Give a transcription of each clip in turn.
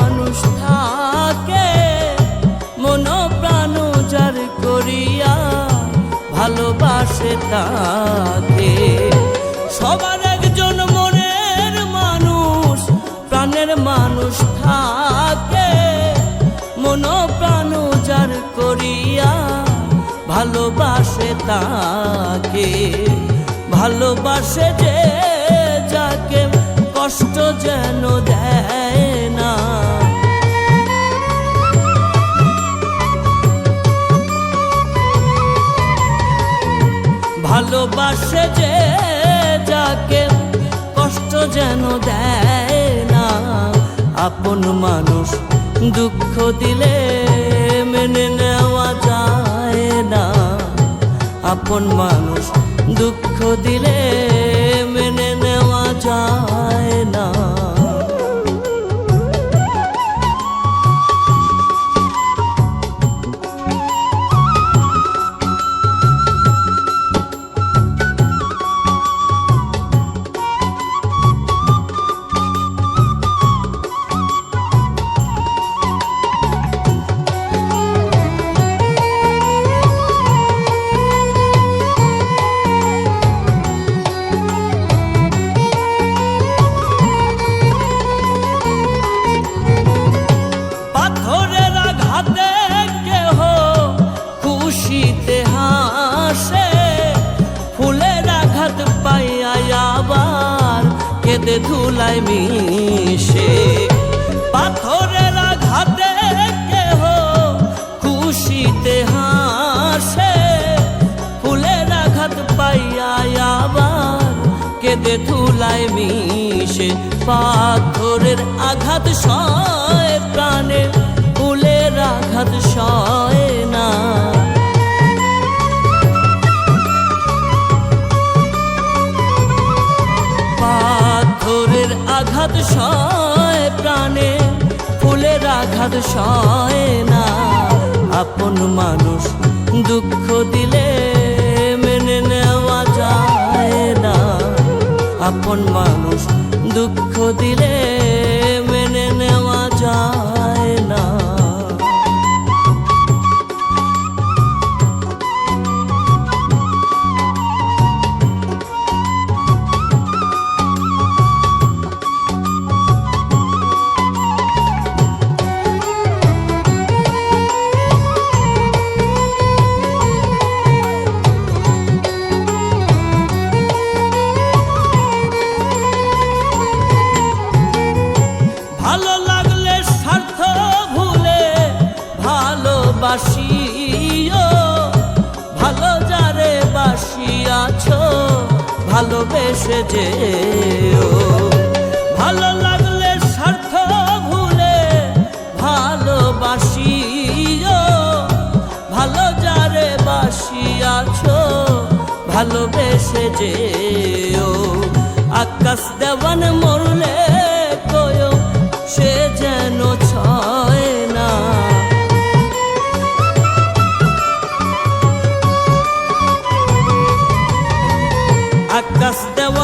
মানুষ থাকে, মন প্রাণ যার করিয়া ভালোবাসে তাকে। সবার একজন মনের মানুষ, প্রাণের মানুষ থাকে, মন প্রাণ যার করিয়া ভালোবাসে তাকে। ভালোবাসে যে যাকে কষ্ট যেন দেয় না। ভালোবাসে যে যাকে কষ্ট যেন দেয় না, আপন মানুষ দুঃখ দিলে মেনে নেওয়া যায় না। আপন মানুষ দুঃখ দিলে মেনে নেওয়া যায় না। ধুলায় মিশে। পাথরের আঘাতে কেহ খুশিতে হাসে। ফুলের আঘাত পাইয়া আবার কেঁদে ধুলায় মিশে। পাথরের আঘাত সয়, প্রাণে ফুলের আঘাত সয় না। আঘাত সয় প্রাণে, ফুলের আঘাত সয় না। আপন মানুষ দুঃখ দিলে মেনে নেওয়া যায় না। আপন মানুষ দুঃখ দিলে মেনে নেওয়া যায় ভালোবেসে যে ভালো লাগলে স্বার্থ ভুলে ভালোবাসিও। ভালো যারে বাসিয়াছ ভালোবেসে যেও।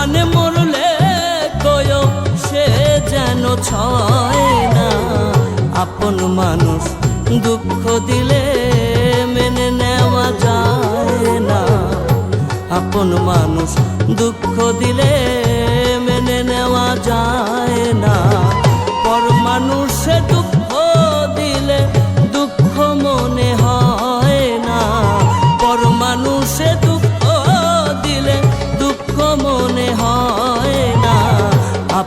দেওয়ানে মরলে কয়, সে যেন ছয় না। আপন মানুষ দুঃখ দিলে মেনে নেওয়া যায় না। আপন মানুষ দুঃখ দিলে মেনে নেওয়া যায়